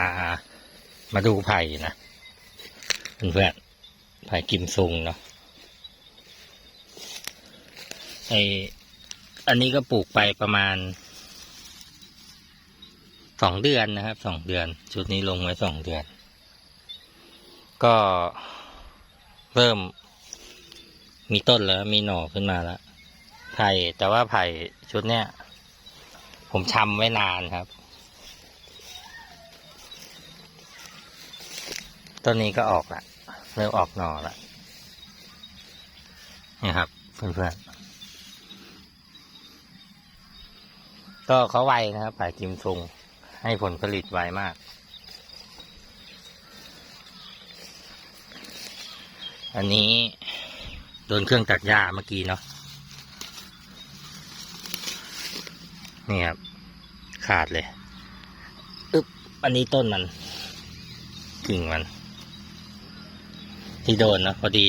ามาดูไผ่นะเพื่อนๆไผ่กิมซุงเนาะไออันนี้ก็ปลูกไปประมาณสองเดือนนะครับสองเดือน ชุดนี้ลงไว้สองเดือน ก็เริ่มมีต้นแล้วมีหน่อขึ้นมาแล้วไผ่แต่ว่าไผ่ชุดเนี้ยผมชำไว้นานครับ ต้นนี้ก็ออกละเริ่มออกหน่อละนี่ครับ เพื่อนๆ ก็เขาไวนะครับไผ่กิมซุง ให้ผลผลิตไวมาก อันนี้โดนเครื่องตัดหญ้าเมื่อกี้เนาะนี่ครับ ขาดเลย อึ๊บ อันนี้ต้นมัน กิ่งมัน ที่โดนนะพอดี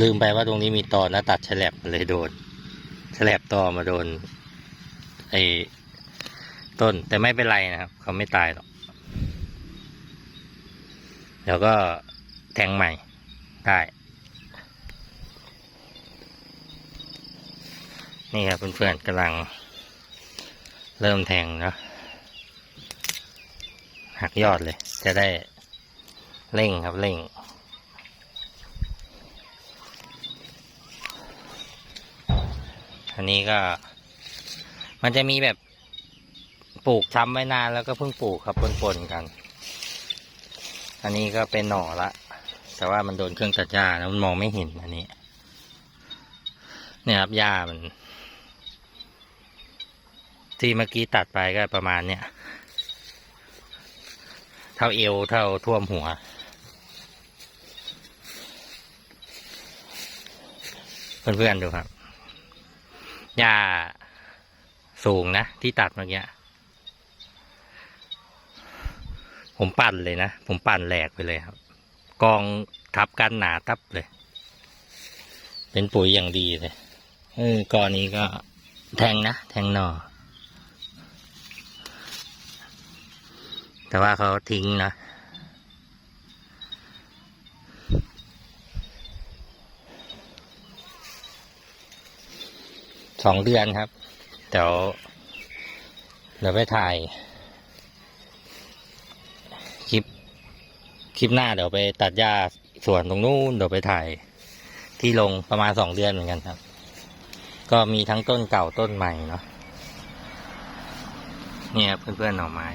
ลืมไปว่าตรงนี้มีตอนะตัดแฉลบเลยโดนแฉลบตอมาโดนไอ้ต้นแต่ไม่เป็นไรนะครับ เขาไม่ตายหรอกเดี๋ยวก็แทงใหม่ได้นี่ครับเพื่อนๆกำลังเริ่มแทงนะหักยอดเลย จะได้เร่งครับเร่ง อันนี้ก็ มันจะมีแบบปลูกช้ำไว้นานแล้วก็เพิ่งปลูกครับปนๆกัน อันนี้ก็เป็นหน่อละ แต่ว่ามันโดนเครื่องตัดหญ้าแล้วมันมองไม่เห็นอันนี้ เนี่ยครับหญ้ามัน ที่เมื่อกี้ตัดไปก็ประมาณเนี้ยเท่าเอวเท่าท่วมหัวเพื่อนๆดูครับ หญ้าสูงนะ ที่ตัดเมื่อกี้ผมปั่นเลยนะ ผมปั่นแหลกไปเลยครับ กองทับกันหนาทับเลย เป็นปุ๋ยอย่างดีเลยเออกอนี้ก็แทงนะ แทงหน่อแต่ว่าเขาทิ้งนะ สองเดือนครับเดี๋ยวเดี๋ยวไปถ่าย คลิป คลิปหน้าเดี๋ยวไปตัดหญ้าสวนตรงนู้นเดี๋ยวไปถ่าย ที่ลงประมาณสองเดือนเหมือนกันครับ ก็มีทั้งต้นเก่าต้นใหม่เนาะเนี่ยครับเพื่อนๆหน่อไม้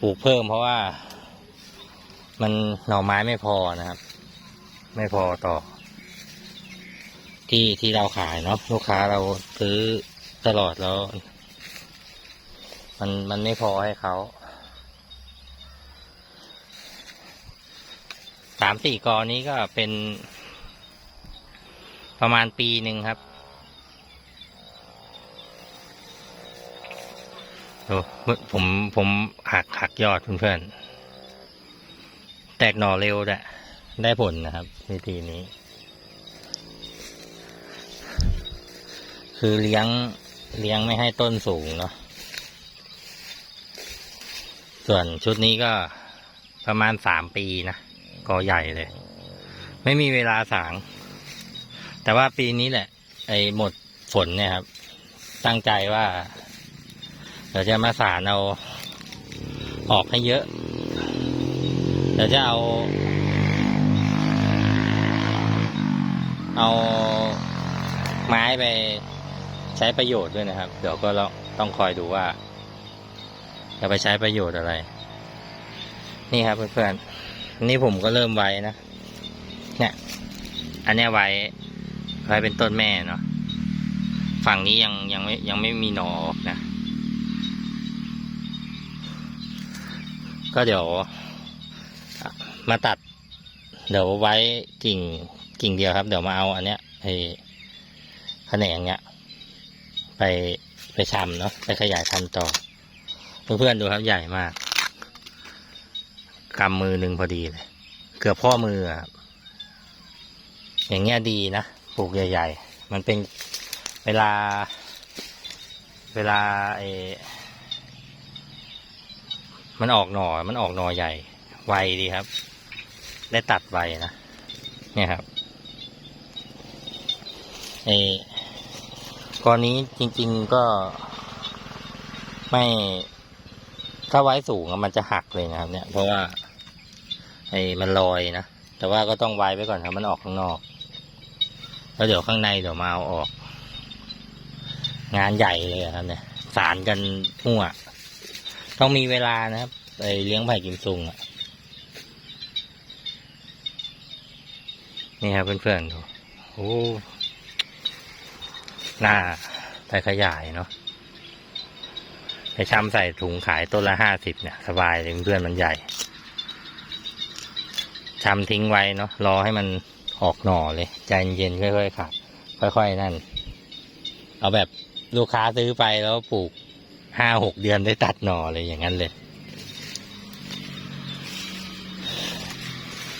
ปลูกเพิ่มเพราะว่า มันหน่อไม้ไม่พอนะครับ ไม่พอต่อ ที่ที่เราขายเนาะลูกค้าเราซื้อตลอดแล้ว มันมันไม่พอให้เขาสามสี่กอนี้ก็เป็น ประมาณปีหนึ่งครับโอ้ผมผมหักหักยอดเพื่อนๆแตกหน่อเร็วแหละได้ผลนะครับวิธีนี้ คือเลี้ยงเลี้ยงไม่ให้ต้นสูงเนาะส่วนชุดนี้ก็ประมาณสามปีนะกอใหญ่เลย ไม่มีเวลาสาง แต่ว่าปีนี้แหละ ไอ้หมดฝนเนี่ยครับ ตั้งใจว่าเดี๋ยวจะมาสารเอาออกให้เยอะเดี๋ยวจะเอา เอาไม้ไป ใช้ประโยชน์ด้วยนะครับ เดี๋ยวก็ต้องคอยดูว่า จะไปใช้ประโยชน์อะไร นี่ครับเพื่อนๆนี่ผมก็เริ่มไว้นะเนี่ยอันนี้ไว้ไว้เป็นต้นแม่เนาะฝั่งนี้ยังยังไม่ยังไม่มีหนอออกนะ ก็เดี๋ยว มาตัด เดี๋ยวไว้กิ่งกิ่งเดียวครับ เดี๋ยวมาเอาอันเนี้ยไอ้แขนงเนี้ย ไปไปชำเนาะไปขยายพันธุ์ต่อ เพื่อนๆดูครับใหญ่มากกำมือหนึ่งพอดีเลย เกือบพ่อมืออะครับอย่างเงี้ยดีนะปลูกใหญ่ ๆ มันเป็นเวลา เวลาไอมันออกหน่อ มันออกหน่อใหญ่ ไวดีครับ ได้ตัดไวนะ เนี่ยครับไอ กรณีจริง ๆก็ไม่ถ้าไว้สูงมันจะหักเลยนะครับ เนี่ยเพราะว่าไอ้มันลอยนะแต่ว่าก็ต้องไว้ไว้ก่อนครับมันออกข้างนอก แล้วเดี๋ยวข้างในเดี๋ยวมาเอาออก งานใหญ่เลยครับ เนี่ย สารกันมั่วต้องมีเวลานะครับไปเลี้ยงไผ่กิมซุงอะนี่ครับเพื่อนๆดูโอ้ หน้าไปขยายเนาะไปชำใส่ถุงขายต้นละห้าสิบเนี่ย สบายเลยเพื่อนๆมันใหญ่ชำทิ้งไว้เนาะรอให้มันออกหน่อเลย ใจเย็นๆค่อยๆขัดค่อยๆนั่น เอาแบบลูกค้าซื้อไปแล้วปลูกห้าหกเดือนได้ตัดหน่อเลยอย่างนั้นเลย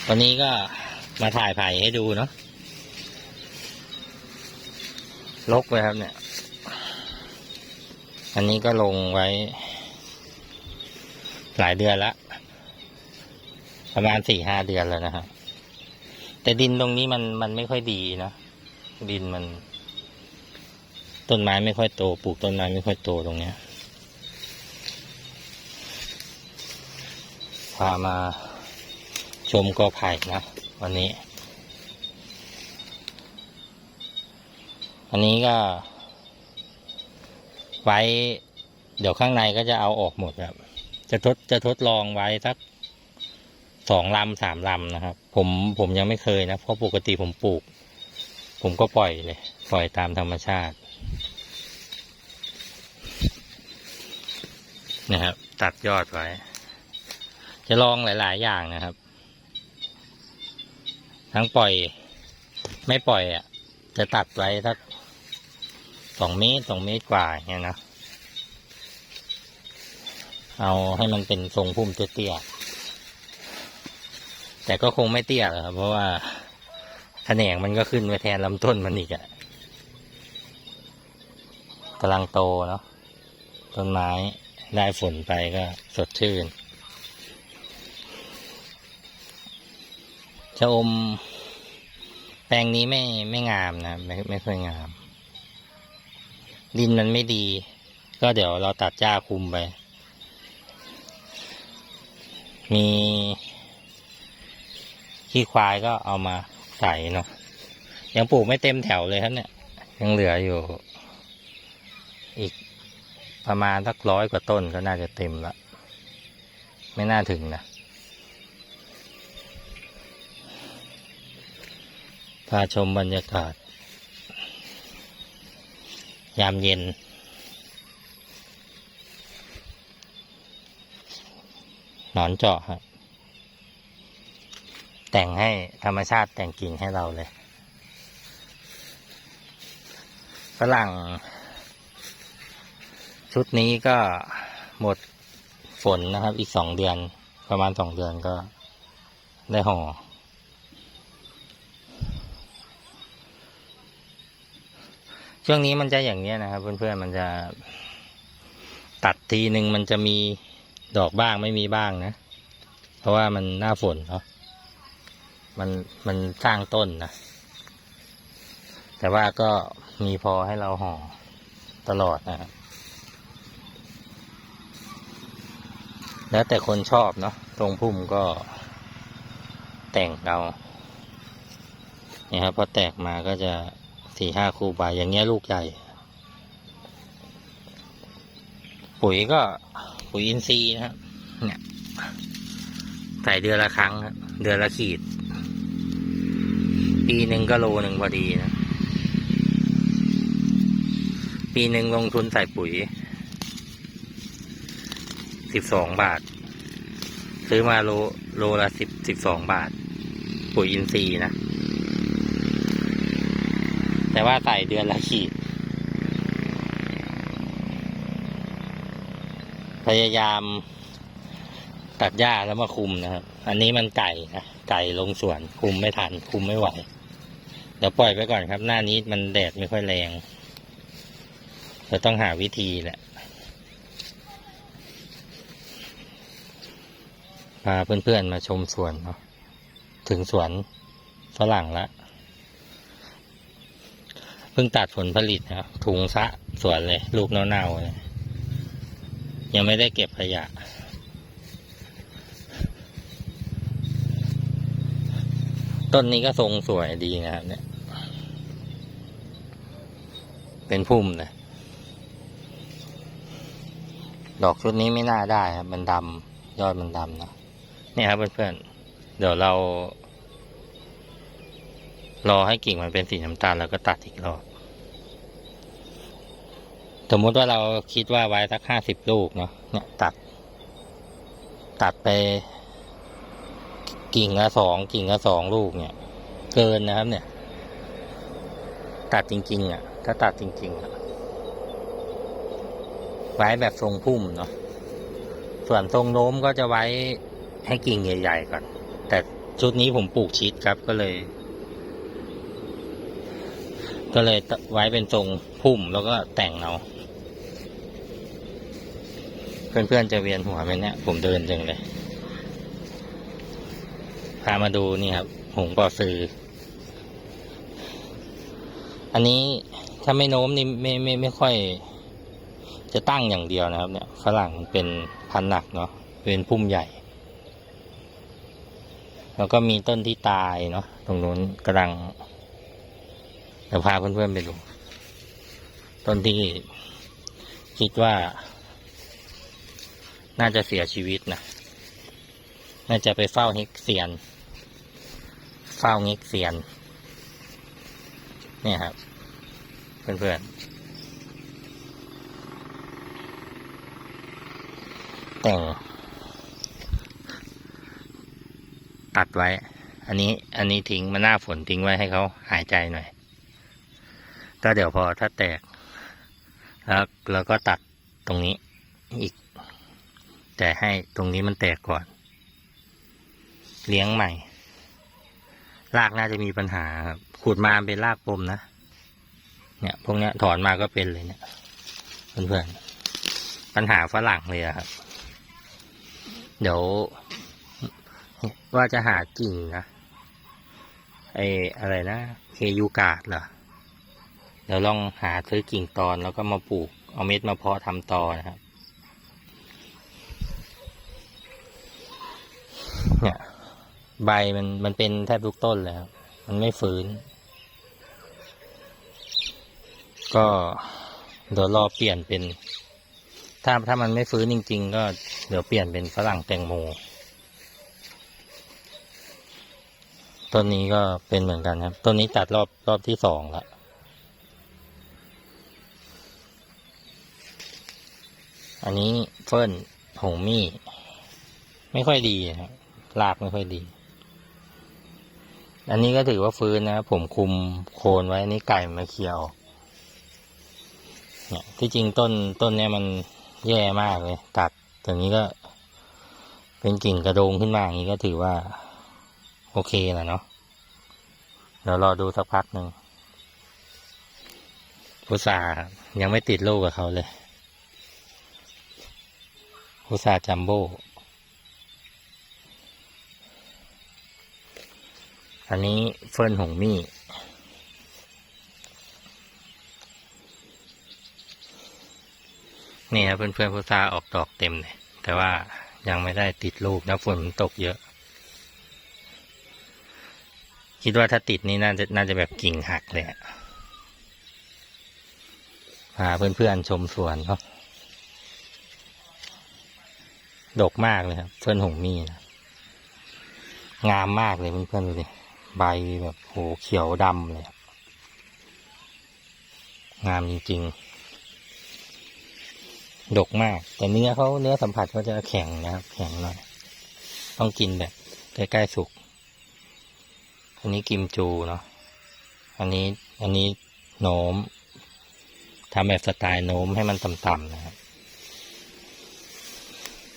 วันนี้ก็มาถ่ายไผ่ให้ดูเนาะ ลกเลยครับเนี่ย อันนี้ก็ลงไว้ หลายเดือนละประมาณสี่ห้าเดือนแล้วนะครับ แต่ดินตรงนี้มันมันไม่ค่อยดีนะ ดินมัน ต้นไม้ไม่ค่อยโต ปลูกต้นไม้ไม่ค่อยโตตรงเนี้ยพามาชมกอไผ่นะวันนี้ อันนี้ก็ ไว้ เดี๋ยวข้างในก็จะเอาออกหมดครับ จะทดจะทดลองไว้สักสองลำสามลำนะครับ ผมผมยังไม่เคยนะ เพราะปกติผมปลูก ผมก็ปล่อยเลย ปล่อยตามธรรมชาติ นะครับ ตัดยอดไว้ จะลองหลาย ๆ อย่างนะครับ ทั้งปล่อย ไม่ปล่อยอะ จะตัดไว้สัก สองเมตรสองเมตรกว่าเงี้ยนะ เอาให้มันเป็นทรงพุ่มเตี้ยๆแต่ก็คงไม่เตี้ยหรอกครับเพราะว่าแขนงมันก็ขึ้นไปแทนลำต้นมันอีกอะกำลังโตเนาะต้นไม้ได้ฝนไปก็สดชื่นชะอมแปลงนี้ไม่ไม่งามนะ ไม่ไม่ค่อยงาม ดินมันไม่ดี ก็เดี๋ยวเราตัดหญ้าคุมไป มีขี้ควายก็เอามาใส่เนาะยังปลูกไม่เต็มแถวเลยครับเนี่ย ยังเหลืออยู่ อีกประมาณสักร้อยกว่าต้นก็น่าจะเต็มละไม่น่าถึงนะพาชมบรรยากาศ ยามเย็น หนอนเจาะครับแต่งให้ธรรมชาติแต่งกิ่งให้เราเลยฝรั่ง ชุดนี้ก็หมดฝนนะครับ อีกสองเดือน ประมาณสองเดือนก็ได้ห่อ ช่วงนี้มันจะอย่างเนี้ยนะครับ เพื่อนๆมันจะตัดทีหนึ่งมันจะมีดอกบ้างไม่มีบ้างนะ เพราะว่ามันหน้าฝนเนาะมันมันสร้างต้นนะแต่ว่าก็มีพอให้เราห่อตลอดนะครับแล้วแต่คนชอบเนาะตรงพุ่มก็แต่งเอาเนี่ยครับพอแตกมาก็จะ สี่ห้าคูบาอย่างเงี้ยลูกใหญ่ ปุ๋ยก็ปุ๋ยอินทรีย์นะครับเนี่ยใส่เดือนละครั้งครับเดือนละขีด ปีหนึ่งก็โลหนึ่งพอดีนะ ปีหนึ่งลงทุนใส่ปุ๋ยสิบสองบาท ซื้อมาโลโลละสิบสิบสองบาท ปุ๋ยอินทรีย์นะ แต่ว่าใส่เดือนละขีด พยายามตัดหญ้าแล้วมาคุมนะครับ อันนี้มันไก่นะไก่ลงสวนคุมไม่ทัน คุมไม่ไหว เดี๋ยวปล่อยไปก่อนครับ หน้านี้มันแดดไม่ค่อยแรงเราต้องหาวิธีแหละพาเพื่อนๆมาชมสวนเนาะถึงสวนฝรั่งละเพิ่งตัดผลผลิตนะครับถุงซะสวนเลย ลูกเน่าๆเลยยังไม่ได้เก็บขยะ ต้นนี้ก็ทรงสวยดีนะครับเนี่ย เป็นพุ่มเลยดอกชุดนี้ไม่น่าได้ครับ มันดำยอดมันดำนะนี่ครับเพื่อนๆ เดี๋ยวเรา รอให้กิ่งมันเป็นสีน้ำตาลแล้วก็ตัดอีกรอบ สมมติว่าเราคิดว่าไว้สักห้าสิบลูกเนาะเนี่ยตัด ตัดไป กิ่งละสองกิ่งละสองลูกเนี่ย เกินนะครับ เนี่ย ตัดจริง ๆ อะ ถ้าตัดจริงๆอะไว้แบบทรงพุ่มเนาะส่วนทรงโน้มก็จะไว้ให้กิ่งใหญ่ๆก่อน แต่ชุดนี้ผมปลูกชิดครับก็เลย ก็เลยไว้เป็นทรงพุ่มแล้วก็แต่งเอา เพื่อนๆจะเวียนหัวไหมเนี่ย ผมเดินจังเลย พามาดูนี่ครับ หงปอซือ อันนี้ถ้าไม่โน้มนี่ไม่ไม่ไม่ค่อย จะตั้งอย่างเดียวนะครับ เนี่ยฝรั่งเป็นพันหนักเนาะเป็นพุ่มใหญ่ แล้วก็มีต้นที่ตายเนาะตรงนู้นกำลังเดี๋ยวพาเพื่อนๆไปดูต้นที่คิดว่า น่าจะเสียชีวิตนะ น่าจะไปเฝ้าเฮกเซียน เฝ้าเง็กเซียน เนี่ยครับ เพื่อนๆ แต่ง ตัดไว้ อันนี้ อันนี้ทิ้งมันหน้าฝนทิ้งไว้ให้เขาหายใจหน่อย ก็เดี๋ยวพอถ้าแตก แล้วแล้วก็ตัดตรงนี้อีก แต่ให้ตรงนี้มันแตกก่อน เลี้ยงใหม่ รากน่าจะมีปัญหาครับขุดมาเป็นรากปมนะ เนี่ย พวกเนี้ยถอนมาก็เป็นเลยเนี่ยเพื่อนๆปัญหาฝรั่งเลยอะครับ เดี๋ยว ว่าจะหากิ่งนะไออะไรนะเคยูกาดเหรอเดี๋ยวลองหาซื้อกิ่งตอนแล้วก็มาปลูก เอาเม็ดมาเพาะทำตอนะครับ เนี่ย ใบมันมันเป็นแทบทุกต้นเลยครับมันไม่ฟื้นก็เดี๋ยวรอเปลี่ยนเป็น ถ้าถ้ามันไม่ฟื้นจริง ๆ ก็เดี๋ยวเปลี่ยนเป็นฝรั่งแตงโมต้นนี้ก็เป็นเหมือนกันครับต้นนี้ตัดรอบรอบที่สองละอันนี้เฟิร์นหงมี่ ไม่ค่อยดีครับ รากไม่ค่อยดี อันนี้ก็ถือว่าฟื้นนะ ผมคุมโคนไว้ อันนี้ไก่มาเคียว เนี่ย ที่จริงต้นต้นเนี้ยมันแย่มากเลย ตัดแต่นี้ก็ เป็นกิ่งกระโดงขึ้นมาอย่างนี้ก็ถือว่า โอเคแหล้วเนาะ เดี๋ยวรอดูสักพักหนึ่งพุทรายังไม่ติดลูกกับเขาเลยพุทราจัมโบ้ อันนี้เฟิร์นหงมี่ นี่ครับเพื่อนๆพุทราออกดอกเต็มเลยแต่ว่ายังไม่ได้ติดลูกนะฝนมันตกเยอะ คิดว่าถ้าติดนี่น่าจะน่าจะแบบกิ่งหักเลยอะพาเพื่อนๆชมสวนเขาดกมากเลยครับ เพื่อนหงมีนะงามมากเลยเพื่อนๆดูดิ ใบแบบโหเขียวดำเลยครับงามจริงๆ ดกมาก แต่เนื้อเขาเนื้อสัมผัสเขาจะแข็งนะครับ แข็งหน่อย ต้องกินแบบใกล้ๆสุก อันนี้กิมจูเนาะ อันนี้ อันนี้โน้มทำแบบสไตล์โน้มให้มันต่ำๆนะครับ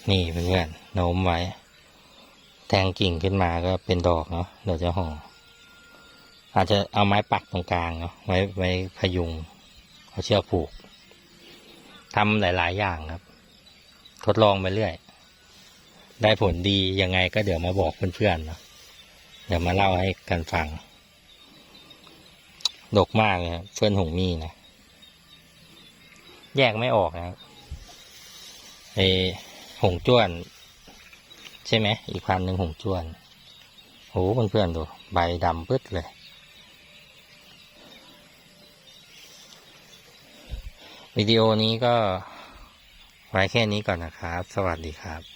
นี่เพื่อนๆโน้มไว้ แทงกิ่งขึ้นมาก็เป็นดอกเนาะเดี๋ยวจะห่ออาจจะเอาไม้ปักตรงกลางเนาะไว้ไว้พยุงเอาเชือกผูกทำหลาย ๆ อย่างครับ ทดลองไปเรื่อย ได้ผลดียังไงก็เดี๋ยวมาบอกเพื่อนๆเนาะเดี๋ยวมาเล่าให้กันฟัง ดกมากเลยเพื่อนหงมีนะ แยกไม่ออกนะไอหงจ้วน ใช่ไหม อีกพันหนึ่งหงจวนโหเพื่อนๆดู ใบดำปึ๊ดเลย วิดีโอนี้ก็ไว้แค่นี้ก่อนนะครับ สวัสดีครับ